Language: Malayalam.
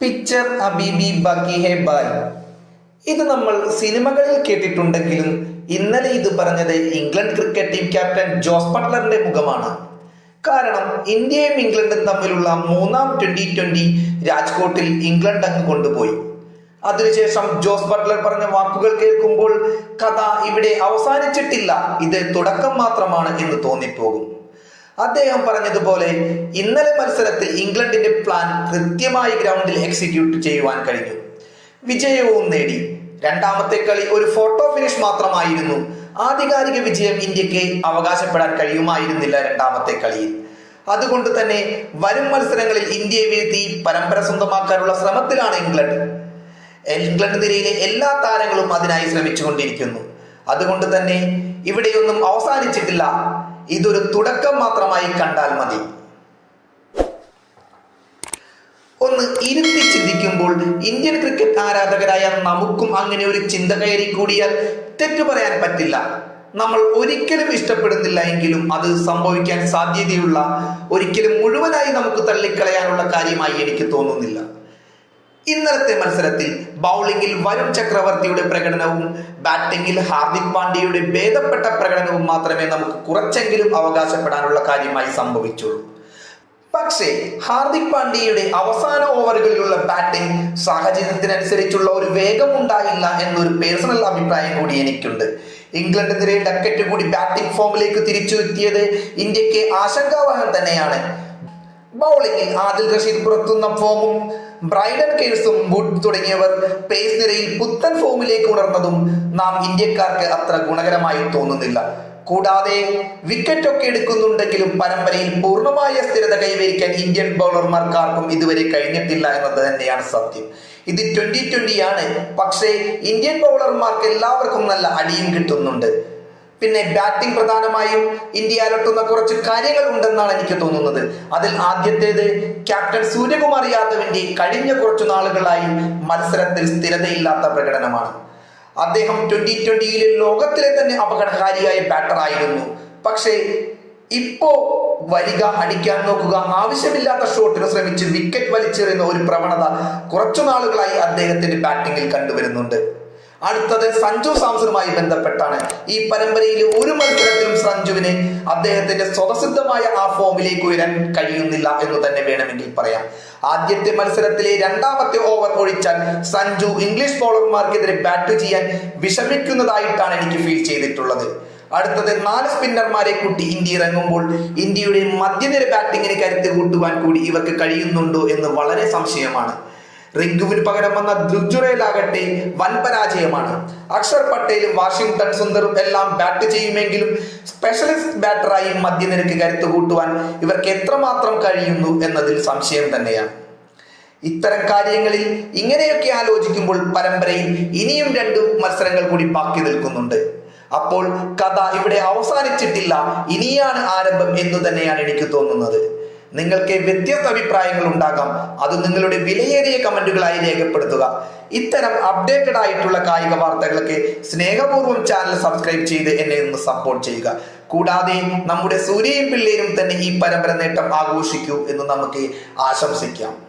പിക്ചർ അബിബി ബാക്കി ഹെ ബായ് ഇത് നമ്മൾ സിനിമകളിൽ കേട്ടിട്ടുണ്ടെങ്കിലും ഇന്നലെ ഇത് പറഞ്ഞത് England cricket team captain Jos ബട്ട്ലറിന്റെ മുഖമാണ്. കാരണം ഇന്ത്യയും ഇംഗ്ലണ്ടും തമ്മിലുള്ള മൂന്നാം ട്വന്റി ട്വന്റി രാജ്കോട്ടിൽ ഇംഗ്ലണ്ട് അങ്ങ് കൊണ്ടുപോയി. അതിനുശേഷം ജോസ് ബട്ട്ലർ പറഞ്ഞ വാക്കുകൾ കേൾക്കുമ്പോൾ കഥ ഇവിടെ അവസാനിച്ചിട്ടില്ല. ഇത് തുടക്കം മാത്രമാണ് എന്ന് തോന്നിപ്പോകും. അദ്ദേഹം പറഞ്ഞതുപോലെ ഇന്നലെ മത്സരത്തിൽ ഇംഗ്ലണ്ടിന്റെ പ്ലാൻ കൃത്യമായി ഗ്രൗണ്ടിൽ എക്സിക്യൂട്ട് ചെയ്യുവാൻ കഴിഞ്ഞു. വിജയവും നേടി. രണ്ടാമത്തെ കളി ഒരു ഫോട്ടോ ഫിനിഷ് മാത്രമായിരുന്നു. ആധികാരിക വിജയം ഇന്ത്യയ്ക്ക് അവകാശപ്പെടാൻ കഴിയുമായിരുന്നില്ല രണ്ടാമത്തെ കളിയിൽ. അതുകൊണ്ട് തന്നെ വരും മത്സരങ്ങളിൽ ഇന്ത്യയെ വീഴ്ത്തി പരമ്പര സ്വന്തമാക്കാനുള്ള ശ്രമത്തിലാണ് ഇംഗ്ലണ്ട്. ഇംഗ്ലണ്ട് നിരയിലെ എല്ലാ താരങ്ങളും അതിനായി ശ്രമിച്ചുകൊണ്ടിരിക്കുന്നു. അതുകൊണ്ട് തന്നെ ഇവിടെയൊന്നും അവസാനിച്ചിട്ടില്ല. ഇതൊരു തുടക്കം മാത്രമായി കണ്ടാൽ മതി. ഒന്ന് ഇരുത്തി ചിന്തിക്കുമ്പോൾ ഇന്ത്യൻ ക്രിക്കറ്റ് ആരാധകരായ നമുക്കും അങ്ങനെ ഒരു ചിന്ത കയറി കൂടിയാൽ തെറ്റു പറയാൻ പറ്റില്ല. നമ്മൾ ഒരിക്കലും ഇഷ്ടപ്പെടുന്നില്ല എങ്കിലും അത് സംഭവിക്കാൻ സാധ്യതയുള്ള ഒരിക്കലും മുഴുവനായി നമുക്ക് തള്ളിക്കളയാനുള്ള കാര്യമായി എനിക്ക് തോന്നുന്നില്ല. ഇന്നലത്തെ മത്സരത്തിൽ ബൗളിംഗിൽ വരുൺ ചക്രവർത്തിയുടെ പ്രകടനവും ബാറ്റിംഗിൽ ഹാർദിക് പാണ്ഡ്യയുടെ ഭേദപ്പെട്ട പ്രകടനവും മാത്രമേ നമുക്ക് കുറച്ചെങ്കിലും അവകാശപ്പെടാനുള്ള കാര്യമായി സംഭവിച്ചുള്ളൂ. പക്ഷേ ഹാർദിക് പാണ്ഡ്യയുടെ അവസാന ഓവറുകളിലുള്ള ബാറ്റിംഗ് സാഹചര്യത്തിനനുസരിച്ചുള്ള ഒരു വേഗം ഉണ്ടായില്ല എന്നൊരു പേഴ്സണൽ അഭിപ്രായം കൂടി എനിക്കുണ്ട്. ഇംഗ്ലണ്ടിനെതിരെ ഡക്കറ്റ് കൂടി ബാറ്റിംഗ് ഫോമിലേക്ക് തിരിച്ചു എത്തിയത് ഇന്ത്യയ്ക്ക് ആശങ്കാവഹം തന്നെയാണ്. ബൗളിംഗിൽ ആദിൽ റഷീദ് പുറത്തുന്ന ഫോമും ബ്രൈഡൻ കേഴ്സും വുഡ് തുടങ്ങിയവർ പേസ് നിരയിൽ പുത്തൻ ഫോമിലേക്ക് ഉണർന്നതും നാം ഇന്ത്യക്കാർക്ക് അത്ര ഗുണകരമായി തോന്നുന്നില്ല. കൂടാതെ വിക്കറ്റ് ഒക്കെ എടുക്കുന്നുണ്ടെങ്കിലും പരമ്പരയിൽ പൂർണമായ സ്ഥിരത കൈവരിക്കാൻ ഇന്ത്യൻ ബൗളർമാർക്കാർക്കും ഇതുവരെ കഴിഞ്ഞിട്ടില്ല എന്നത് തന്നെയാണ് സത്യം. ഇത് ട്വന്റി ട്വന്റിയാണ് പക്ഷേ ഇന്ത്യൻ ബൗളർമാർക്ക് എല്ലാവർക്കും നല്ല അടിയും കിട്ടുന്നുണ്ട്. പിന്നെ ബാറ്റിംഗ് പ്രധാനമായും ഇന്ത്യ അലട്ടുന്ന കുറച്ച് കാര്യങ്ങൾ ഉണ്ടെന്നാണ് എനിക്ക് തോന്നുന്നത്. അതിൽ ആദ്യത്തേത് ക്യാപ്റ്റൻ സൂര്യകുമാർ യാദവിന്റെ കഴിഞ്ഞ കുറച്ചു നാളുകളായി മത്സരത്തിൽ സ്ഥിരതയില്ലാത്ത പ്രകടനമാണ്. അദ്ദേഹം ട്വന്റി ട്വന്റിയിലെ ലോകത്തിലെ തന്നെ അപകടകാരിയായ ബാറ്റർ ആയിരുന്നു. പക്ഷേ ഇപ്പോ വരിക അടിക്കാൻ നോക്കുക ആവശ്യമില്ലാത്ത ഷോട്ടിന് ശ്രമിച്ച് വിക്കറ്റ് വലിച്ചെറിയുന്ന ഒരു പ്രവണത കുറച്ചു നാളുകളായി അദ്ദേഹത്തിന്റെ ബാറ്റിംഗിൽ കണ്ടുവരുന്നുണ്ട്. അടുത്തത് സഞ്ജു സാംസണുമായി ബന്ധപ്പെട്ടാണ്. ഈ പരമ്പരയിൽ ഒരു മത്സരത്തിലും സഞ്ജുവിന് അദ്ദേഹത്തിന്റെ സ്വതസിദ്ധമായ ആ ഫോമിലേക്ക് ഉയരാൻ കഴിയുന്നില്ല എന്ന് തന്നെ വേണമെങ്കിൽ പറയാം. ആദ്യത്തെ മത്സരത്തിലെ രണ്ടാമത്തെ ഓവർ ഒഴിച്ചാൽ സഞ്ജു ഇംഗ്ലീഷ് ബോളർമാർക്കെതിരെ ബാറ്റ് ചെയ്യാൻ വിഷമിക്കുന്നതായിട്ടാണ് എനിക്ക് ഫീൽ ചെയ്തിട്ടുള്ളത്. അടുത്തത് നാല് സ്പിന്നർമാരെ കൂട്ടി ഇന്ത്യ ഇറങ്ങുമ്പോൾ ഇന്ത്യയുടെ മധ്യനിര ബാറ്റിങ്ങിന് കരുത്ത് കൂട്ടുവാൻ കൂടി ഇവർക്ക് കഴിയുന്നുണ്ടോ എന്ന് വളരെ സംശയമാണ്. റിങ്കുവിന് പകരം വന്ന ദ്രുജുറയിലാകട്ടെ വൻ പരാജയമാണ് അക്ഷർ പട്ടേലും വാഷിംഗ്ടൺ സുന്ദറും എല്ലാം ബാറ്റ് ചെയ്യുമെങ്കിലും സ്പെഷ്യലിസ്റ്റ് ബാറ്ററായി മധ്യനിരക്ക് കരുത്തു കൂട്ടുവാൻ ഇവർക്ക് എത്രമാത്രം കഴിയുന്നു എന്നതിൽ സംശയം തന്നെയാണ്. ഇത്തരം കാര്യങ്ങളിൽ ഇങ്ങനെയൊക്കെ ആലോചിക്കുമ്പോൾ പരമ്പരയിൽ ഇനിയും രണ്ടു മത്സരങ്ങൾ കൂടി ബാക്കി നിൽക്കുന്നുണ്ട്. അപ്പോൾ കഥ ഇവിടെ അവസാനിച്ചിട്ടില്ല ഇനിയാണ് ആരംഭം എന്ന് തന്നെയാണ് എനിക്ക് തോന്നുന്നത്. നിങ്ങൾക്ക് വ്യത്യസ്ത അഭിപ്രായങ്ങൾ ഉണ്ടാകാം. അത് നിങ്ങളുടെ വിലയേറിയ കമന്റുകളായി രേഖപ്പെടുത്തുക. ഇത്തരം അപ്ഡേറ്റഡ് ആയിട്ടുള്ള കായിക വാർത്തകൾക്ക് സ്നേഹപൂർവം ചാനൽ സബ്സ്ക്രൈബ് ചെയ്ത് എന്നെ ഒന്ന് സപ്പോർട്ട് ചെയ്യുക. കൂടാതെ നമ്മുടെ സൂര്യയും പിള്ളേരും തന്നെ ഈ പരമ്പര നേട്ടം ആഘോഷിക്കൂ എന്ന് നമുക്ക് ആശംസിക്കാം.